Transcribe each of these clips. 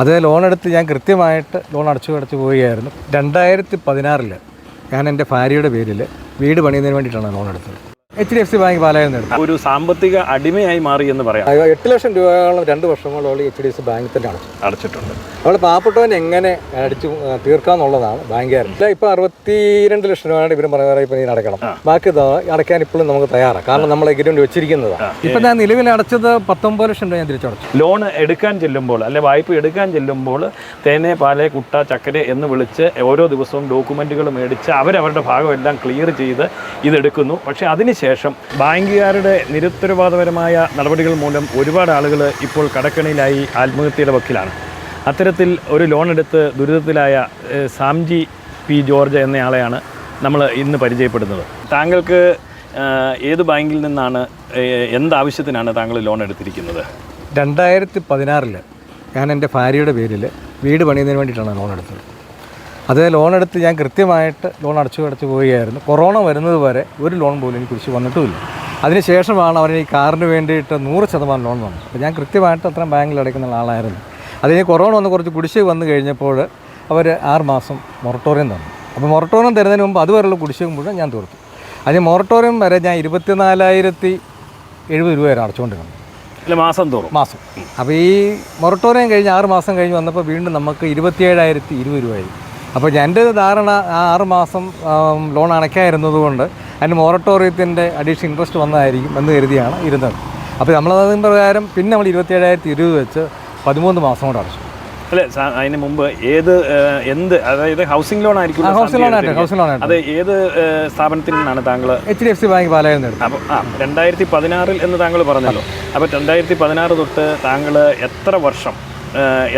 അത് ലോൺ എടുത്ത് ഞാൻ കൃത്യമായിട്ട് ലോൺ അടച്ചു അടച്ചു പോവുകയായിരുന്നു. രണ്ടായിരത്തി പതിനാറിൽ ഞാൻ എന്റെ ഭാര്യയുടെ പേരിൽ വീട് പണിയുന്നതിന് വേണ്ടിയിട്ടാണ് ലോൺ എടുത്തത്. H D F C bank പാലായിൽ നിന്ന് ഒരു സാമ്പത്തിക അടിമയായി മാറി എന്ന് പറയാം. എട്ട് ലക്ഷം രൂപയോളം രണ്ട് വർഷങ്ങളോളം എച്ച് ഡി എഫ് സി ബാങ്കിൽ തന്നെ അടച്ചു. അടച്ചിട്ടുണ്ട്. നമ്മൾ പാവപ്പെട്ടവൻ എങ്ങനെ അടിച്ചു തീർക്കാന്നുള്ളതാണ് ബാങ്കുകാരൻ. ഇപ്പൊ അറുപത്തിരണ്ട് ലക്ഷം രൂപയാണ് ഇവരും പറയുന്നത് ഇപ്പൊ നീ അടക്കണം ബാക്കി ദാ അടയ്ക്കാൻ ഇപ്പോഴും നമുക്ക് തയ്യാറാണ് കാരണം നമ്മൾ എഗ്രിമെന്റ് വെച്ചിരിക്കുന്നതാണ് ഇപ്പൊ ഞാൻ നിലവിൽ അടച്ചത് പത്തൊമ്പത് ലക്ഷം രൂപ ഞാൻ തിരിച്ചടച്ചു. ലോൺ എടുക്കാൻ ചെല്ലുമ്പോൾ അല്ലെ വായ്പ എടുക്കാൻ ചെല്ലുമ്പോൾ തേനെ പാലെ കുട്ട ചക്കര എന്ന് വിളിച്ച് ഓരോ ദിവസവും ഡോക്യുമെന്റുകൾ മേടിച്ച് അവരവരുടെ ഭാഗം എല്ലാം ക്ലിയർ ചെയ്ത് ഇതെടുക്കുന്നു. പക്ഷെ അതിനുശേഷം ബാങ്കുകാരുടെ നിരുത്തരവാദപരമായ നടപടികൾ മൂലം ഒരുപാട് ആളുകൾ ഇപ്പോൾ കടക്കണിയിലായി ആത്മഹത്യയുടെ വക്കിലാണ്. അത്തരത്തിൽ ഒരു ലോൺ എടുത്ത് ദുരിതത്തിലായ സാംജി പി ജോർജ് എന്നയാളെയാണ് നമ്മൾ ഇന്ന് പരിചയപ്പെടുന്നത്. താങ്കൾക്ക് ഏത് ബാങ്കിൽ നിന്നാണ് എന്താവശ്യത്തിനാണ് താങ്കൾ ലോൺ എടുത്തിരിക്കുന്നത്? രണ്ടായിരത്തി പതിനാറിൽ ഞാൻ എന്റെ ഭാര്യയുടെ പേരിൽ വീട് പണിയുന്നതിന് വേണ്ടിയിട്ടാണ് ലോൺ എടുത്തത്. അത് ലോൺ എടുത്ത് ഞാൻ കൃത്യമായിട്ട് ലോൺ അടച്ചു അടച്ചു പോവുകയായിരുന്നു. കൊറോണ വരുന്നത് വരെ ഒരു ലോൺ പോലും എനിക്ക് കുറിച്ച് വന്നിട്ടുമില്ല. അതിനുശേഷമാണ് അവർ ഈ കാറിന് വേണ്ടിയിട്ട് നൂറ് ശതമാനം ലോൺ വന്നത്. അപ്പോൾ ഞാൻ കൃത്യമായിട്ട് അത്രയും ബാങ്കിൽ അടയ്ക്കുന്ന ആളായിരുന്നു. അതിന് കൊറോണ വന്ന് കുറച്ച് കുടിശ്ശിക വന്നു കഴിഞ്ഞപ്പോൾ അവർ ആറ് മാസം മൊറട്ടോറിയം തന്നു. അപ്പോൾ മൊറട്ടോറിയം തരുന്നതിന് മുമ്പ് അതുവരെയുള്ള കുടിശ്ശിക മുഴുവൻ ഞാൻ തീർത്തു. അതിന് മൊറട്ടോറിയം വരെ ഞാൻ ഇരുപത്തിനാലായിരത്തി എഴുപത് രൂപ വരെ അടച്ചുകൊണ്ടിരുന്നു. മാസം തോറും? മാസം. അപ്പോൾ ഈ മൊറട്ടോറിയം കഴിഞ്ഞ് ആറ് മാസം കഴിഞ്ഞ് വന്നപ്പോൾ വീണ്ടും നമുക്ക് ഇരുപത്തിയേഴായിരത്തി ഇരുപത് രൂപയായി അപ്പോൾ എന്റെ ധാരണ ആ ആറുമാസം ലോൺ അടയ്ക്കാതിരുന്നതുകൊണ്ട് അതിന്റെ അതിന് മൊറട്ടോറിയത്തിന്റെ അഡീഷണൽ ഇൻട്രസ്റ്റ് വന്നതായിരിക്കും എന്ന് കരുതിയാണ് ഇരുന്നത്. അപ്പോൾ നമ്മളതിന് പ്രകാരം പിന്നെ നമ്മൾ ഇരുപത്തിയേഴായിരത്തി ഇരുപത് വെച്ച് പതിമൂന്ന് മാസം കൊണ്ട് അടച്ചു. അല്ലെ അതിന് മുമ്പ് ഏത് എന്ത് അതായത് ഹൗസിംഗ് ലോൺ ആയിരിക്കും ഹൗസിംഗ് ലോൺ ആയിട്ട് ഹൗസിംഗ് ലോൺ ആയിട്ട് അത് ഏത് സ്ഥാപനത്തിൽ നിന്നാണ് താങ്കൾ H D F C bank പാലായിൽ നിന്ന് അപ്പോൾ ആ രണ്ടായിരത്തി പതിനാറിൽ എന്ന് താങ്കൾ പറഞ്ഞല്ലോ. അപ്പോൾ രണ്ടായിരത്തി പതിനാറ് തൊട്ട് താങ്കൾ എത്ര വർഷം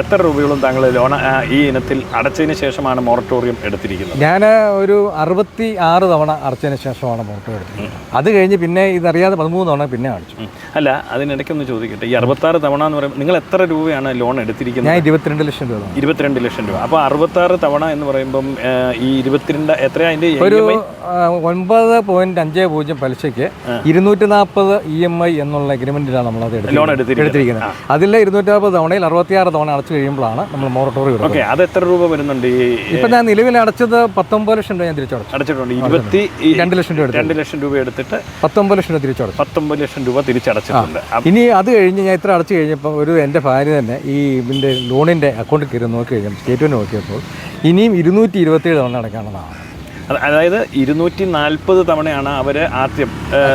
എത്ര രൂപയോളം താങ്കൾ ലോൺ ഈ ഇനത്തിൽ അടച്ചതിന് ശേഷമാണ് മോറട്ടോറിയം എടുത്തിരിക്കുന്നത്? ഞാൻ ഒരു അറുപത്തി ആറ് തവണ അടച്ചതിന് ശേഷമാണ് മോറട്ടോറിയം എടുത്തത് അത് കഴിഞ്ഞ് പിന്നെ ഇതറിയാതെ പതിമൂന്ന് തവണ പിന്നെ അടച്ചു. അല്ല അല്ല അതിനിടയ്ക്കൊന്ന് ചോദിക്കട്ടെ. ഈ അറുപത്താറ് തവണ എന്ന് പറയുമ്പോൾ നിങ്ങൾ എത്ര രൂപയാണ് ലോൺ എടുത്തിരിക്കുന്നത്? ഞാൻ ഇരുപത്തിരണ്ട് ലക്ഷം രൂപ. ഇരുപത്തിരണ്ട് ലക്ഷം രൂപ. അപ്പോൾ അറുപത്താറ് തവണ എന്ന് പറയുമ്പം ഈ ഇരുപത്തിരണ്ട് എത്രയാണ് അതിന്റെ ഒരു ഒൻപത് പോയിന്റ് അഞ്ച് പൂജ്യം പലിശയ്ക്ക് ഇരുന്നൂറ്റി നാൽപ്പത് ഇ എം ഐ എന്നുള്ള അത് ലോൺ എടുത്തിരിക്കുന്നത്. അതിൽ ഇരുന്നൂറ്റി നാൽപ്പത് തവണയിൽ അറുപത്തിയാറ് തവണ അടച്ചു കഴിയുമ്പോഴാണ് നമ്മൾ മോറട്ടോറിയം ഓക്കെ അത് എത്ര രൂപ വരുന്നുണ്ട് ഇപ്പൊ ഞാൻ നിലവിൽ അടച്ചത് പത്തൊമ്പത് ലക്ഷം രൂപ ഞാൻ തിരിച്ചടച്ചു. അടച്ചിട്ടുണ്ട്. ഇരുപത്തി രണ്ട് ലക്ഷം രൂപ രണ്ട് ലക്ഷം രൂപ എടുത്തിട്ട് പത്തൊമ്പത് ലക്ഷം രൂപ തിരിച്ചടച്ചു. പത്തൊമ്പത് ലക്ഷം രൂപ തിരിച്ചടച്ചിട്ടുണ്ട്. ഇനി അത് കഴിഞ്ഞ് ഞാൻ ഇത്ര അടച്ചു കഴിഞ്ഞപ്പോൾ ഒരു എന്റെ ഭാര്യ തന്നെ ഈ ഇതിന്റെ ലോണിന്റെ അക്കൗണ്ടിൽ കയറി നോക്കി കഴിഞ്ഞപ്പോൾ സ്റ്റേറ്റ്മെന്റ് നോക്കിയപ്പോൾ ഇനിയും ഇരുന്നൂറ്റി ഇരുപത്തി ഏഴ് തവണ അടയ്ക്കാനുള്ളതാണ്. അത് അതായത് ഇരുന്നൂറ്റി നാൽപ്പത് തവണയാണ് അവർ ആദ്യം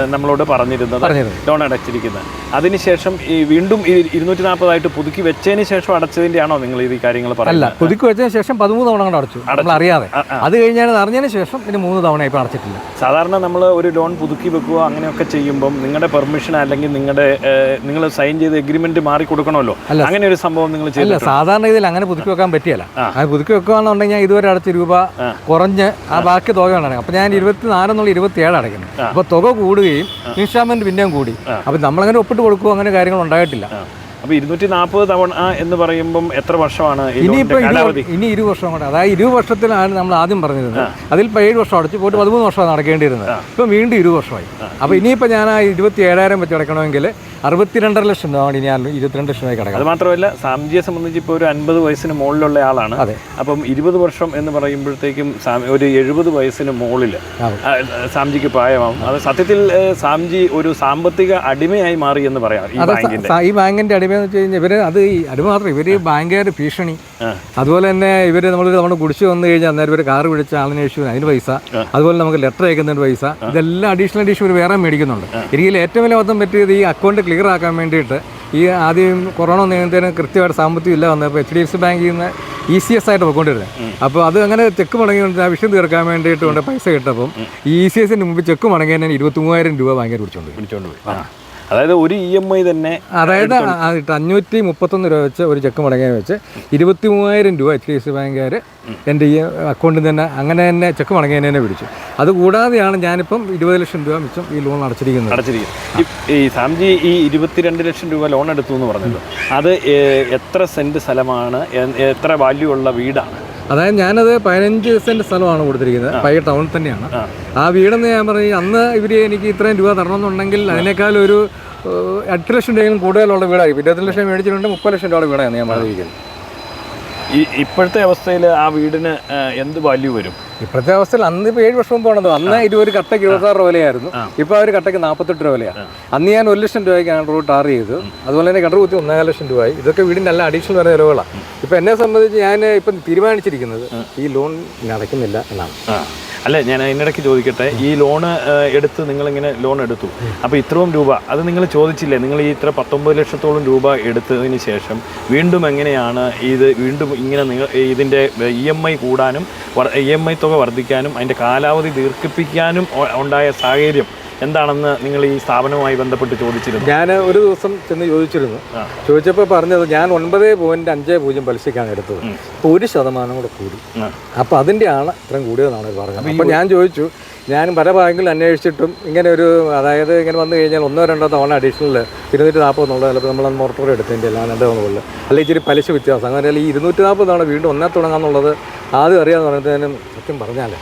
നമ്മളോട് പറഞ്ഞിരുന്നത്. ലോൺ അടച്ചിരിക്കുന്നത്. അതിനുശേഷം ഈ വീണ്ടും ഈ ഇരുന്നൂറ്റി നാൽപ്പതായിട്ട് പുതുക്കി വെച്ചതിന് ശേഷം അടച്ചതിന്റെ ആണോ നിങ്ങൾ ഈ കാര്യങ്ങൾ അല്ല പുതുക്കി വെച്ചതിന് ശേഷം പതിമൂന്ന് തവണ കൊണ്ട് അടച്ചു. നമ്മൾ അറിയാതെ. അത് കഴിഞ്ഞാൽ അറിഞ്ഞതിന് ശേഷം പിന്നെ മൂന്ന് തവണ ഇപ്പം അടച്ചിട്ടില്ല. സാധാരണ നമ്മൾ ഒരു ലോൺ പുതുക്കി വെക്കുക അങ്ങനെയൊക്കെ ചെയ്യുമ്പം നിങ്ങളുടെ പെർമിഷൻ അല്ലെങ്കിൽ നിങ്ങളുടെ നിങ്ങൾ സൈൻ ചെയ്ത് എഗ്രിമെന്റ് മാറി കൊടുക്കണമല്ലോ. അങ്ങനെ ഒരു സംഭവം നിങ്ങൾ ചെയ്യില്ല സാധാരണ ഇതിൽ അങ്ങനെ പുതുക്കി വെക്കാൻ പറ്റിയല്ല. അത് പുതുക്കി വെക്കുകയാണെന്നുണ്ടെങ്കിൽ ഞാൻ ഇതുവരെ അടച്ച രൂപ കുറഞ്ഞ് ആ. ബാക്കി തുകയാണ് അടയ്ക്കും അപ്പം ഞാൻ ഇരുപത്തി നാലെന്നുള്ള ഇരുപത്തി ഏഴ് അടയ്ക്കുന്നു അപ്പോൾ തുക കൂടുകയും ഇൻസ്റ്റാൾമെന്റ് പിന്നെയും കൂടി. അപ്പോൾ നമ്മളങ്ങനെ ഒപ്പിട്ട് കൊടുക്കുകയോ അങ്ങനെ കാര്യങ്ങൾ ഉണ്ടായിട്ടില്ല. അപ്പൊ ഇരുന്നൂറ്റി നാൽപ്പത് തവണ എന്ന് പറയുമ്പം എത്ര വർഷമാണ് ഇനിയിപ്പോൾ ഇനി ഇരു വർഷം കൂടെ അതായത് ഇരു വർഷത്തിലാണ് നമ്മൾ ആദ്യം പറഞ്ഞിരുന്നത്. അതിൽ ഇപ്പോൾ ഏഴ് വർഷം അടച്ചു പോയിട്ട് പതിമൂന്ന് വർഷമാണ് നടക്കേണ്ടിയിരുന്നത്. ഇപ്പം വീണ്ടും ഇരു വർഷമായി. അപ്പോൾ ഇനിയിപ്പോൾ ഞാൻ ആ ഇരുപത്തി ഏഴായിരം വെച്ച് അടക്കണമെങ്കിൽ അറുപത്തിരണ്ടര ലക്ഷം രൂപയാണ് ഇനി ഞാൻ ഇരുപത്തിരണ്ട് ലക്ഷമായി കിടക്കണം അത് മാത്രമല്ല സാംജിയെ സംബന്ധിച്ച് ഇപ്പോൾ ഒരു അൻപത് വയസ്സിന് മുകളിലുള്ള ആളാണ്. അതെ. അപ്പം ഇരുപത് വർഷം എന്ന് പറയുമ്പോഴത്തേക്കും ഒരു എഴുപത് വയസ്സിന് മുകളിൽ. സാംജിക്ക് പ്രായമാവും. അത് സത്യത്തിൽ സാംജി ഒരു സാമ്പത്തിക അടിമയായി മാറി എന്ന് പറയാം ഈ ബാങ്കിന്റെ. സ- ബാങ്കിന്റെ വെച്ച് കഴിഞ്ഞാൽ ഇവർ അത് ഈ അത് മാത്രം ഇവർ ബാങ്കുകാർ ഭീഷണി. അതുപോലെ തന്നെ ഇവർ നമ്മൾ നമ്മൾ കുടിച്ച് വന്നു കഴിഞ്ഞാൽ അന്നേരം ഇവർ കാറ് വിളിച്ച ആളിനെ ഇഷ്യൂ അതിന് പൈസ. അതുപോലെ നമുക്ക് ലെറ്റർ അയക്കുന്നതിന് പൈസ. ഇതെല്ലാം അഡീഷണൽ അഡീഷണൽ ഇവർ വേറെ മേടിക്കുന്നുണ്ട്. എനിക്ക് ഏറ്റവും വലിയ അബദ്ധം പറ്റിയത് ഈ അക്കൗണ്ട് ക്ലിയർ ആക്കാൻ വേണ്ടിയിട്ട് ഈ ആദ്യം കൊറോണ നേരത്തേന് കൃത്യമായിട്ട് സാമ്പത്തികം ഇല്ല വന്നപ്പോൾ എച്ച് ഡി എഫ് സി ബാങ്കിൽ നിന്ന് ഇ സി എസ് ആയിട്ട് പോയിക്കൊണ്ടിരുന്നത് അപ്പോൾ അത് അങ്ങനെ ചെക്ക് മടങ്ങിക്കൊണ്ട് ആ വിഷയം തീർക്കാൻ വേണ്ടിയിട്ട് കൊണ്ട് പൈസ കിട്ടപ്പം. ഈ ഇ സി എസിന് മുമ്പ് ചെക്ക് മടങ്ങിയതിന് ഇരുപത്തി മൂവായിരം രൂപ ബാങ്കിൽ പിടിച്ചോണ്ട്. പിടിച്ചോണ്ട് പോയി. അതായത് ഒരു ഇ എം ഐ തന്നെ അതായത് അഞ്ഞൂറ്റി മുപ്പത്തൊന്ന് രൂപ വെച്ച് ഒരു ചെക്ക് മടങ്ങിയ വെച്ച് ഇരുപത്തി മൂവായിരം രൂപ എച്ച് ഡി എഫ് സി ബാങ്കുകാർ എന്റെ ഈ അക്കൗണ്ടിൽ നിന്ന് തന്നെ അങ്ങനെ തന്നെ ചെക്ക് മടങ്ങിയതിനെ തന്നെ പിടിച്ചു. അതുകൂടാതെയാണ് ഞാനിപ്പം ഇരുപത് ലക്ഷം രൂപ മിച്ചം ഈ ലോൺ അടച്ചിരിക്കുന്നത്. അടച്ചിരിക്കുന്നത്. ഈ- ഈ സാംജി ഈ ഇരുപത്തിരണ്ട് ലക്ഷം രൂപ ലോൺ എടുത്തു എന്ന് പറഞ്ഞല്ലോ. അത് എത്ര സെന്റ് സ്ഥലമാണ് എത്ര വാല്യൂ ഉള്ള വീടാണ്? അതായത് ഞാനത് പതിനഞ്ച് സെന്റ് സ്ഥലമാണ് കൊടുത്തിരിക്കുന്നത്. പയ്യ ടൗണിൽ തന്നെയാണ്. ആ. വീടെന്ന് ഞാൻ പറഞ്ഞു അന്ന് ഇവർ എനിക്ക് ഇത്രയും രൂപ തരണമെന്നുണ്ടെങ്കിൽ അതിനേക്കാൾ ഒരു എട്ട് ലക്ഷം രൂപയും കൂടുതലുള്ള വീടായി. ഇരുപത്തി ലക്ഷം മേടിച്ചിട്ടുണ്ട് മുപ്പത് ലക്ഷം രൂപയുടെ വീടാണ് ഞാൻ പറഞ്ഞിരിക്കുന്നത് ഈ ഇപ്പോഴത്തെ അവസ്ഥയിൽ ആ വീടിന് എന്ത് വാല്യൂ വരും? ഇപ്പോഴത്തെ അവസ്ഥയിൽ അന്ന് ഇപ്പോൾ ഏഴ് വർഷം പോകണത് അന്ന് ഇരുപത് കട്ടയ്ക്ക് ഇരുപത്തി ആറ് വിലയായിരുന്നു. ഇപ്പോൾ ആ ഒരു കട്ടയ്ക്ക് നാൽപ്പത്തെട്ട് രൂപ വിലയാണ് അന്ന് ഞാൻ ഒരു ലക്ഷം രൂപയ്ക്കാണ് റോഡ് ടാർ ചെയ്ത്. അതുപോലെ തന്നെ കണ്ടു കുത്തി ഒന്നര ലക്ഷം രൂപയായി ഇതൊക്കെ വീടിന്റെ നല്ല അഡീഷണൽ വരുന്ന ചിലവുകളാണ് ഇപ്പം എന്നെ സംബന്ധിച്ച് ഞാൻ ഇപ്പം തീരുമാനിച്ചിരിക്കുന്നത് ഈ ലോൺ അടയ്ക്കുന്നില്ല എന്നാണ്. അല്ല ഞാൻ അതിനിടയ്ക്ക് ചോദിക്കട്ടെ ഈ ലോണ് എടുത്ത് നിങ്ങളിങ്ങനെ ലോൺ എടുത്തു. അപ്പോൾ ഇത്രയും രൂപ അത് നിങ്ങൾ ചോദിച്ചില്ലേ? നിങ്ങൾ ഈ ഇത്ര പത്തൊമ്പത് ലക്ഷത്തോളം രൂപ എടുത്തതിന് ശേഷം വീണ്ടും എങ്ങനെയാണ് ഇത് വീണ്ടും ഇങ്ങനെ നിങ്ങൾ ഇതിന്റെ ഇ എം ഐ കൂടാനും ഇ എം ഐ തുക വർദ്ധിക്കാനും അതിന്റെ കാലാവധി ദീർഘിപ്പിക്കാനും ഉണ്ടായ സാഹചര്യം? എന്താണെന്ന് നിങ്ങൾ ഈ സ്ഥാപനവുമായി ബന്ധപ്പെട്ട് ചോദിച്ചിരുന്നു? ഞാൻ ഒരു ദിവസം ചെന്ന് ചോദിച്ചിരുന്നു. ചോദിച്ചപ്പോൾ പറഞ്ഞത് ഞാൻ ഒൻപത് പോയിന്റ് അഞ്ച് പൂജ്യം പലിശയ്ക്കാണ് എടുത്തത്. അപ്പോൾ ഒരു ശതമാനം കൂടെ കൂടി. അപ്പോൾ അതിന്റെ ആണ് ഇത്രയും കൂടിയതെന്നാണ് പറഞ്ഞത്. അപ്പോൾ ഞാൻ ചോദിച്ചു ഞാൻ പല ഭാഗങ്ങളിൽ അന്വേഷിച്ചിട്ടും ഇങ്ങനെ ഒരു അതായത് ഇങ്ങനെ വന്നു കഴിഞ്ഞാൽ ഒന്നോ രണ്ടോ തവണ അഡീഷണൽ ഇരുന്നൂറ്റി നാൽപ്പത് എന്നുള്ളത് ചിലപ്പോൾ നമ്മൾ മൊറട്ടോറി എടുത്തതിന്റെ എല്ലാം രണ്ടോ എന്നുള്ളത് അല്ലെങ്കിൽ ഇച്ചിരി പലിശ വ്യത്യാസം. അങ്ങനെ ഈ ഇരുന്നൂറ്റി നാൽപ്പത് തവണ വീണ്ടും ഒന്നേ തുടങ്ങാമെന്നുള്ളത് ആദ്യം അറിയാമെന്ന് പറയുന്നതിനും സത്യം പറഞ്ഞാലേ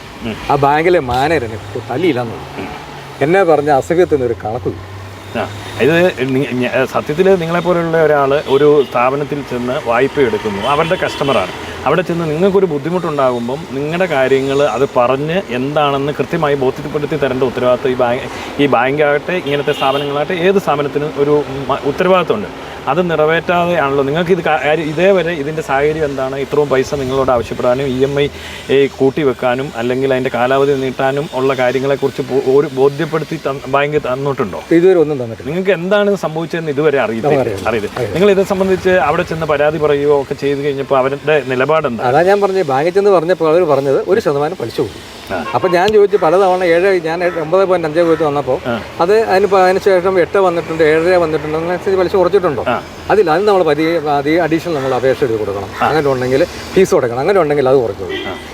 ആ ബാങ്കിലെ മാനേജറിനെ തല്ലിയില്ലെന്നുള്ളത് എന്നെ പറഞ്ഞ അസുഖത്തിനൊരു ആ, ഇത് സത്യത്തിൽ നിങ്ങളെപ്പോലുള്ള ഒരാൾ ഒരു സ്ഥാപനത്തിൽ ചെന്ന് വായ്പ എടുക്കുന്നു. അവരുടെ കസ്റ്റമറാണ്. അവിടെ ചെന്ന് നിങ്ങൾക്കൊരു ബുദ്ധിമുട്ടുണ്ടാകുമ്പം നിങ്ങളുടെ കാര്യങ്ങൾ അത് പറഞ്ഞ് എന്താണെന്ന് കൃത്യമായി ബോധ്യപ്പെടുത്തി തരേണ്ട ഉത്തരവാദിത്വം ഈ ബാങ്ക് ഈ ബാങ്കാകട്ടെ ഇങ്ങനത്തെ സ്ഥാപനങ്ങളാകട്ടെ ഏത് സ്ഥാപനത്തിനും ഒരു ഉത്തരവാദിത്വമുണ്ട്. അത് നിറവേറ്റാതെയാണല്ലോ. നിങ്ങൾക്ക് ഇത് ഇതേവരെ ഇതിന്റെ സാഹചര്യം എന്താണ്? ഇത്രയും പൈസ നിങ്ങളോട് ആവശ്യപ്പെടാനും ഇ എം ഐ കൂട്ടി വെക്കാനും അല്ലെങ്കിൽ അതിന്റെ കാലാവധി നീട്ടാനും ഉള്ള കാര്യങ്ങളെക്കുറിച്ച് ഒരു ബോധ്യപ്പെടുത്തി ബാങ്ക് തന്നിട്ടുണ്ടോ? ഇതുവരെ ഒന്നും തന്നിട്ടില്ല. നിങ്ങൾക്ക് എന്താണ് സംഭവിച്ചതെന്ന് ഇതുവരെ അറിയില്ല അറിയില്ല നിങ്ങൾ ഇത് സംബന്ധിച്ച് അവിടെ ചെന്ന് പരാതി പറയുകയോ ഒക്കെ ചെയ്തു കഴിഞ്ഞപ്പോൾ അവരുടെ നിലപാടെന്താ അതാ ഞാൻ പറഞ്ഞത്. ബാങ്കിൽ ചെന്ന് പറഞ്ഞപ്പോൾ അവർ പറഞ്ഞത് ഒരു ശതമാനം പലിശ കൂടി ആ. അപ്പം ഞാൻ ചോദിച്ചു പലതവണ ഏഴ് ഞാൻ ഒമ്പത് പോയിന്റ് അഞ്ച് പോയിട്ട് വന്നപ്പോൾ അത് അതിന് അതിനുശേഷം അതിന് ശേഷം എട്ട് വന്നിട്ടുണ്ട് ഏഴര വന്നിട്ടുണ്ട് അതിനനുസരിച്ച് പലിശ കുറച്ചിട്ടുണ്ടോ? അതില്ല അത് നമ്മൾ പതി അതി അഡീഷണൽ നമ്മൾ അപേക്ഷ എഴുതി കൊടുക്കണം. അങ്ങനെ ഉണ്ടെങ്കിൽ ഫീസ് കൊടുക്കണം. അങ്ങനെ ഉണ്ടെങ്കിൽ അത് കുറച്ചു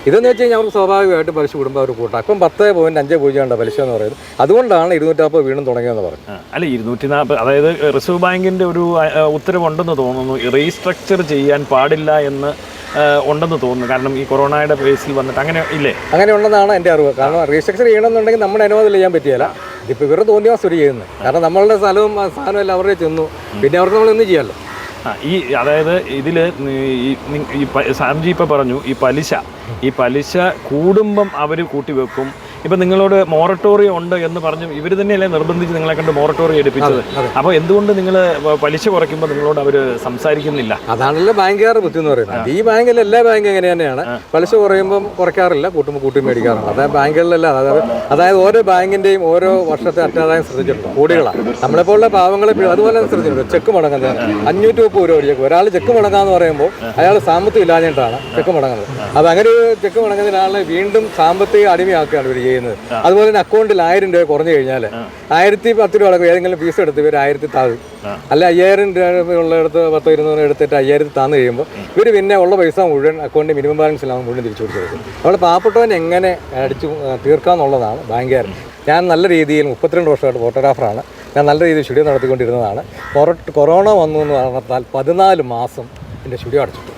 ഇതെന്ന് വെച്ച് കഴിഞ്ഞാൽ അവർക്ക് സ്വാഭാവികമായിട്ട് പലിശ കൂടുമ്പോൾ അവർ കൂട്ടാം. അപ്പം പത്ത് പോയിന്റ് അഞ്ച് പൂജ്യം ഉണ്ട് പലിശ എന്ന് പറയുന്നത് അതുകൊണ്ടാണ് ഇരുന്നൂറ്റമ്പത് വീണ്ടും തുടങ്ങിയെന്ന് പറഞ്ഞു അല്ല ഇരുന്നൂറ്റി നാൽപ്പത് അതായത് റിസർവ് ബാങ്കിന്റെ ഒരു ഉത്തരവുണ്ടെന്ന് തോന്നുന്നു. റീസ്ട്രക്ചർ ചെയ്യാൻ പാടില്ല എന്ന് ഉണ്ടെന്ന് തോന്നുന്നു. കാരണം ഈ കൊറോണയുടെ ബേസിൽ വന്നിട്ട് അങ്ങനെ ഇല്ലേ? അങ്ങനെ ഉണ്ടെന്നാണ് എന്റെ അറിവ്. കാരണം റീസ്ട്രക്ചർ ചെയ്യണമെന്നുണ്ടെങ്കിൽ നമ്മുടെ അനുവാദം ചെയ്യാൻ പറ്റിയല്ല. ഇതിപ്പോൾ ഇവരുടെ തോന്നിയ സ്ഥിതി ചെയ്യുന്നത് കാരണം നമ്മളുടെ സ്ഥലവും സാധനവും എല്ലാം അവരുടെ ചെന്നു. പിന്നെ അവർക്ക് നമ്മൾ ഒന്നും ചെയ്യാമല്ലോ ഈ അതായത് ഇതിൽ ഈ സാംജി ഇപ്പം പറഞ്ഞു ഈ പലിശ. ഈ പലിശ കൂടുമ്പം അവർ കൂട്ടി വെക്കും ഇപ്പം നിങ്ങളോട് മോറട്ടോറിയം ഉണ്ട് എന്ന് പറഞ്ഞു ഇവർ തന്നെയല്ലേ നിർബന്ധിച്ച് നിങ്ങളെ കണ്ട് മോറട്ടോറിയം എടുപ്പിച്ചത്. അപ്പോൾ എന്തുകൊണ്ട് നിങ്ങൾ പലിശ കുറയ്ക്കുമ്പോൾ നിങ്ങളോട് അവർ സംസാരിക്കുന്നില്ല? അതാണല്ലോ ബാങ്കുകാരുടെ ബുദ്ധി എന്ന് പറയുന്നത്. ഈ ബാങ്കിൽ എല്ലാ ബാങ്കും എങ്ങനെ തന്നെയാണ്. പലിശ കുറയുമ്പോൾ കുറയ്ക്കാറില്ല കൂട്ടുമ്പോൾ കൂട്ടി മേടിക്കാറുണ്ട്. അതായത് ബാങ്കുകളിലല്ല അതായത് അതായത് ഓരോ ബാങ്കിന്റെയും ഓരോ വർഷത്തെ അറ്റാദായം ശ്രദ്ധിച്ചിട്ടുണ്ട് കോടികളാണ്. നമ്മളെപ്പോലുള്ള പാവങ്ങളെ അതുപോലെ ശ്രദ്ധിച്ചിട്ടുണ്ട് ചെക്ക് മുടങ്ങുന്നത് അഞ്ഞൂറ്റി മുപ്പത് രൂപ ചെക്ക് ഒരാൾ ചെക്ക് മുടങ്ങാന്ന് പറയുമ്പോൾ അയാൾ സാമ്പത്തികം ഇല്ലാഞ്ഞിട്ടാണ് ചെക്ക് മുടങ്ങുന്നത്. അത് അങ്ങനെ ഒരു ചെക്ക് മുടങ്ങുന്നതിനാളെ വീണ്ടും സാമ്പത്തിക അടിമയാക്കുകയാണ് ഇവർ ചെയ്യുന്നത്. അതുപോലെ തന്നെ അക്കൗണ്ടിൽ ആയിരം രൂപ കുറഞ്ഞു കഴിഞ്ഞാൽ ആയിരത്തി പത്ത് രൂപ അടക്കം ഏതെങ്കിലും ഫീസ് എടുത്ത് ഇവർ ആയിരത്തി താഴും. അല്ല അയ്യായിരം രൂപ ഉള്ളിടത്ത് പത്തോ ഇരുന്നൂറ് എടുത്തിട്ട് അയ്യായിരത്തി താന്ന് കഴിയുമ്പോൾ ഇവർ പിന്നെ ഉള്ള പൈസ മുഴുവൻ അക്കൗണ്ടിൽ മിനിമം ബാലൻസ് ഇല്ലാതെ മുഴുവൻ തിരിച്ചു കൊടുക്കും അവിടെ പാവപ്പെട്ടവൻ എങ്ങനെ അടിച്ചു തീർക്കാന്നുള്ളതാണ് ബാങ്കുകാരൻ ഞാൻ നല്ല രീതിയിൽ മുപ്പത്തിരണ്ട് വർഷമായിട്ട് ഫോട്ടോഗ്രാഫറാണ് ഞാൻ നല്ല രീതിയിൽ സ്റ്റുഡിയോ നടത്തിക്കൊണ്ടിരുന്നതാണ്. കൊറോണ വന്നു എന്ന് പറഞ്ഞാൽ പതിനാല് മാസം എന്റെ സ്റ്റുഡിയോ അടച്ചിട്ടു.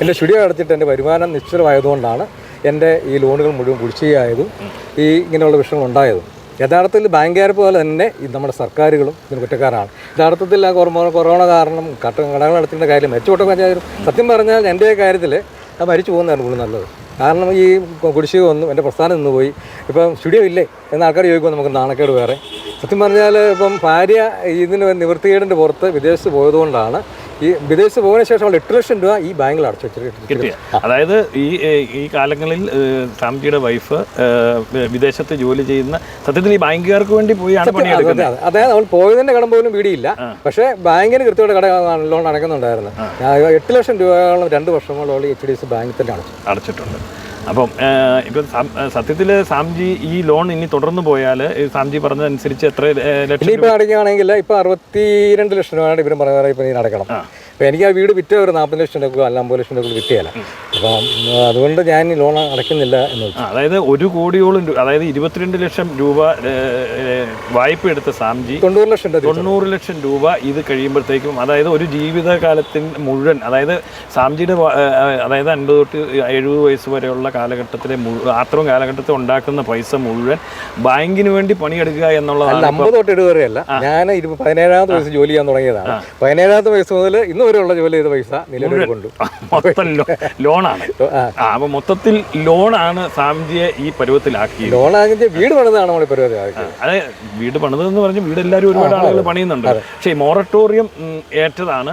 എന്റെ സ്റ്റുഡിയോ അടച്ചിട്ട് എന്റെ വരുമാനം നിശ്ചലമായതുകൊണ്ടാണ് എന്റെ ഈ ലോണുകൾ മുഴുവൻ കുടിശ്ശികയായതും ഈ ഇങ്ങനെയുള്ള വിഷയങ്ങൾ ഉണ്ടായതും. യഥാർത്ഥത്തിൽ ബാങ്കുകാർ പോലെ തന്നെ ഈ നമ്മുടെ സർക്കാരുകളും ഇതിന് കുറ്റക്കാരാണ്. യഥാർത്ഥത്തിൽ ആ കൊറോണ കാരണം കട്ട കടകൾ നടത്തേണ്ട കാര്യം മെച്ചപ്പെട്ട പഞ്ചായത്തും സത്യം പറഞ്ഞാൽ എന്റെ കാര്യത്തിൽ അത് മരിച്ചു പോകുന്നതാണ് കൂടുതൽ നല്ലത്. കാരണം ഈ കുടിശ്ശിക വന്നു എന്റെ പ്രസ്ഥാനം നിന്ന് പോയി. ഇപ്പം സ്റ്റുഡിയോ ഇല്ലേ? എന്ന ആൾക്കാർ ചോദിക്കുമ്പോൾ നമുക്ക് നാണക്കേട് വേറെ. സത്യം പറഞ്ഞാൽ ഇപ്പം ഭാര്യ ഇതിന് നിവൃത്തികേടിന്റെ പുറത്ത് വിദേശത്ത് പോയതുകൊണ്ടാണ് ഈ വിദേശത്ത് പോകുന്ന ശേഷം എട്ട് ലക്ഷം രൂപ ഈ ബാങ്കിൽ അടച്ചു വെച്ചിട്ട് അതായത് ഈ ഈ കാലങ്ങളിൽ സ്വാമിജിയുടെ വൈഫ് വിദേശത്ത് ജോലി ചെയ്യുന്ന സത്യത്തിൽ ഈ ബാങ്കുകാർക്ക് വേണ്ടി പോയി അതായത് അവൾ പോയതിന്റെ കടം പോലും വീടിയില്ല. പക്ഷേ ബാങ്കിന് കൃത്യമായിട്ട് കട ലോൺ അടക്കുന്നുണ്ടായിരുന്നു. എട്ട് ലക്ഷം രൂപയോളം രണ്ട് വർഷങ്ങളോളം എച്ച് ഡി എഫ് സി ബാങ്കിൽ തന്നെ അടച്ചു. അടച്ചിട്ടുണ്ട്. അപ്പം ഇപ്പം സത്യത്തിൽ സാംജി ഈ ലോൺ ഇനി തുടർന്ന് പോയാൽ സാംജി പറഞ്ഞതനുസരിച്ച് എത്ര ലക്ഷം ഇനിയിപ്പോൾ അടയ്ക്കുകയാണെങ്കിൽ ഇപ്പോൾ അറുപത്തിരണ്ട് ലക്ഷം രൂപയാണ് ഇവരും പറയുന്നത് ഇപ്പം നീ അടയ്ക്കണം. അപ്പോൾ എനിക്ക് ആ വീട് വിറ്റ ഒരു നാൽപ്പത് ലക്ഷം രൂപ അല്ല അമ്പത് ലക്ഷം രൂപ വിറ്റിയല്ല. അപ്പം അതുകൊണ്ട് ഞാൻ ലോൺ അടയ്ക്കുന്നില്ല എന്ന് വെച്ചു. അതായത് ഒരു കോടിയോളം രൂപ അതായത് ഇരുപത്തിരണ്ട് ലക്ഷം രൂപ വായ്പ എടുത്ത സാംജി തൊണ്ണൂറ് ലക്ഷം. തൊണ്ണൂറ് ലക്ഷം രൂപ ഇത് കഴിയുമ്പോഴത്തേക്കും അതായത് ഒരു ജീവിതകാലത്തിന് മുഴുവൻ അതായത് സാംജിയുടെ അതായത് അൻപത് തൊട്ട് എഴുപത് വയസ്സ് വരെയുള്ള കാലഘട്ടത്തിലെ അത്രയും കാലഘട്ടത്തിൽ ഉണ്ടാക്കുന്ന പൈസ മുഴുവൻ ബാങ്കിന് വേണ്ടി പണിയെടുക്കുക എന്നുള്ളതാണ് അമ്പത് തൊട്ട് എഴുപത് വരെയല്ല. ഞാൻ പതിനേഴാമത്തെ വയസ്സ് ജോലി ചെയ്യാൻ തുടങ്ങിയതാണ്. പതിനേഴാമത്തെ വയസ്സ് മുതൽ ഇന്ന് വരെയുള്ള ജോലി ചെയ്ത പൈസ നിലവിൽ കൊണ്ടു. മൊത്തം ലോണാണ്. അപ്പൊ മൊത്തത്തിൽ ലോണാണ് സാംജിയെ ഈ പരുവത്തിലാക്കി ലോണാകി വീട് പണിതാണ് നമ്മൾ ആക്കിയത്? അതെ വീട് പണിതെന്ന് പറഞ്ഞ് വീട് എല്ലാവരും ഒരുപാട് ആളുകൾ പണിയുന്നുണ്ട്. പക്ഷേ ഈ മൊറട്ടോറിയം ഏറ്റതാണ്.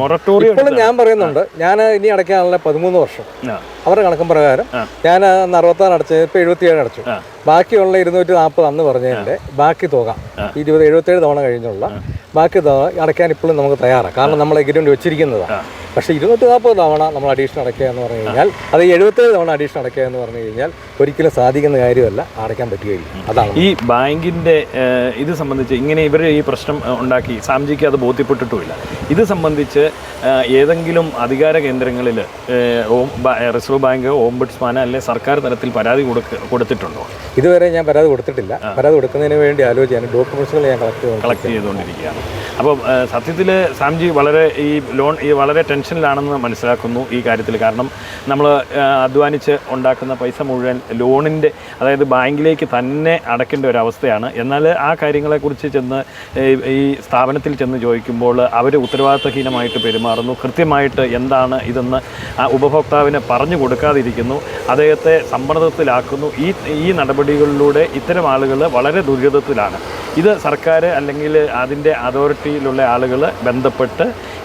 മൊറട്ടോറിയം ഇപ്പോഴും ഞാൻ പറയുന്നുണ്ട്. ഞാൻ ഇനി അടയ്ക്കാനുള്ള പതിമൂന്ന് വർഷം. അവരുടെ കണക്കും പ്രകാരം ഞാൻ അന്ന് അറുപത്താറ് അടച്ച് ഇപ്പൊ എഴുപത്തിയേഴ് അടച്ചു. ബാക്കിയുള്ള ഇരുന്നൂറ്റി നാൽപ്പത് അന്ന് പറഞ്ഞതിന്റെ ബാക്കി തുക ഇരുപത് എഴുപത്തേഴ് തവണ കഴിഞ്ഞുള്ള ബാക്കി തുക അടയ്ക്കാൻ ഇപ്പോഴും നമുക്ക് തയ്യാറാണ്. കാരണം നമ്മൾ എഗ്രിമെന്റ് വെച്ചിരിക്കുന്നതാണ് പക്ഷേ ഇരുന്നൂറ്റി നാൽപ്പത് തവണ നമ്മൾ അഡീഷൻ അടയ്ക്കുക എന്ന് പറഞ്ഞു കഴിഞ്ഞാൽ അത് എഴുപത്തേഴ് തവണ അഡീഷൻ അടയ്ക്കുക എന്ന് പറഞ്ഞു കഴിഞ്ഞാൽ ഒരിക്കലും സാധിക്കുന്ന കാര്യമല്ല അടയ്ക്കാൻ പറ്റുകയില്ല. അതാണ്. ഈ ബാങ്കിന്റെ ഇത് സംബന്ധിച്ച് ഇങ്ങനെ ഇവർ ഈ പ്രശ്നം ഉണ്ടാക്കി. സാംജിക്ക് അത് ബോധ്യപ്പെട്ടിട്ടുമില്ല. ഇത് സംബന്ധിച്ച് ഏതെങ്കിലും അധികാര കേന്ദ്രങ്ങളിൽ റിസർവ് ബാങ്ക് ഓംബുഡ്സ്മാൻ അല്ലെ സർക്കാർ തലത്തിൽ പരാതി കൊടുത്തിട്ടുണ്ടോ? ഇതുവരെ ഞാൻ പരാതി കൊടുത്തിട്ടില്ല. പരാതി കൊടുക്കുന്നതിന് വേണ്ടി ആലോചിക്കാൻ ഡോക്യുമെന്റ്സുകൾ ഞാൻ കളക്ട് കളക്ട് ചെയ്തുകൊണ്ടിരിക്കുകയാണ്. അപ്പോൾ സത്യത്തിൽ സാംജി വളരെ ഈ ലോൺ ഈ വളരെ ടെൻഷനിലാണെന്ന് മനസ്സിലാക്കുന്നു ഈ കാര്യത്തിൽ കാരണം നമ്മൾ അധ്വാനിച്ച് ഉണ്ടാക്കുന്ന പൈസ മുഴുവൻ ലോണിന്റെ അതായത് ബാങ്കിലേക്ക് തന്നെ അടയ്ക്കേണ്ട ഒരു അവസ്ഥയാണ്. എന്നാൽ ആ കാര്യങ്ങളെക്കുറിച്ച് ചെന്ന് ഈ- സ്ഥാപനത്തിൽ ചെന്ന് ചോദിക്കുമ്പോൾ അവർ ഉത്തരവാദിത്തഹീനമായിട്ട് പെരുമാറുന്നു. കൃത്യമായിട്ട് എന്താണ് ഇതെന്ന് ആ ഉപഭോക്താവിന് പറഞ്ഞു കൊടുക്കാതിരിക്കുന്നു. അദ്ദേഹത്തെ സമ്മർദ്ദത്തിലാക്കുന്നു ഈ ഈ നടപടികളിലൂടെ ഇത്തരം ആളുകൾ വളരെ ദുരിതത്തിലാണ്. ഇത് സർക്കാർ അല്ലെങ്കിൽ അതിന്റെ അതോറിറ്റിയിലുള്ള ആളുകൾ ബന്ധപ്പെട്ട്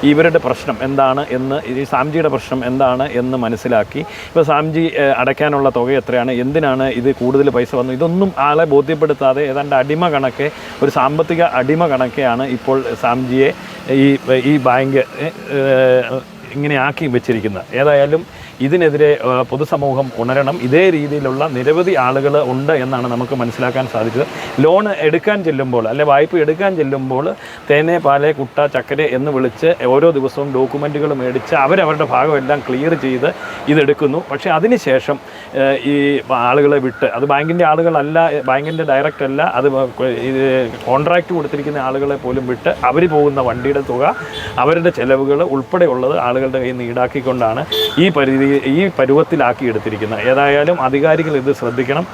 ഇവരുടെ പ്രശ്നം എന്താണ് എന്ന് ഈ സാംജിയുടെ പ്രശ്നം എന്താണ് എന്ന് മനസ്സിലാക്കി. ഇപ്പോൾ സാംജി അടയ്ക്കാനുള്ള തുക എത്രയാണ്? എന്തിനാണ് ഇത് കൂടുതൽ പൈസ വന്നു? ഇതൊന്നും ആളെ ബോധ്യപ്പെടുത്താതെ ഏതാണ്ട് അടിമ കണക്കെ ഒരു സാമ്പത്തിക അടിമ കണക്കെയാണ് ഇപ്പോൾ സാംജിയെ ഈ ഈ ബാങ്ക് ഇങ്ങനെ ആക്കി വെച്ചിരിക്കുന്നത്. ഏതായാലും ഇതിനെതിരെ പൊതുസമൂഹം ഉണരണം. ഇതേ രീതിയിലുള്ള നിരവധി ആളുകൾ ഉണ്ട് എന്നാണ് നമുക്ക് മനസ്സിലാക്കാൻ സാധിച്ചത്. ലോൺ എടുക്കാൻ ചെല്ലുമ്പോൾ അല്ലെ വായ്പ എടുക്കാൻ ചെല്ലുമ്പോൾ തേനെ പാലെ കുട്ട ചക്കര എന്ന് വിളിച്ച് ഓരോ ദിവസവും ഡോക്യുമെന്റുകൾ മേടിച്ച് അവരവരുടെ ഭാഗമെല്ലാം ക്ലിയർ ചെയ്ത് ഇതെടുക്കുന്നു. പക്ഷേ അതിനുശേഷം ഈ ആളുകളെ വിട്ട് അത് ബാങ്കിന്റെ ആളുകളല്ല ബാങ്കിന്റെ ഡയറക്റ്റ് അല്ല അത് ഇത് കോൺട്രാക്റ്റ് കൊടുത്തിരിക്കുന്ന ആളുകളെ പോലും വിട്ട് അവർ പോകുന്ന വണ്ടിയുടെ തുക അവരുടെ ചെലവുകൾ ഉൾപ്പെടെയുള്ളത് ആളുകളുടെ കയ്യിൽ നിന്ന് ഈടാക്കിക്കൊണ്ടാണ് ഈ പരിധി ഈ പരുവത്തിലാക്കി എടുത്തിരിക്കുന്നത് ഏതായാലും അധികാരികൾ ഇത് ശ്രദ്ധിക്കണം.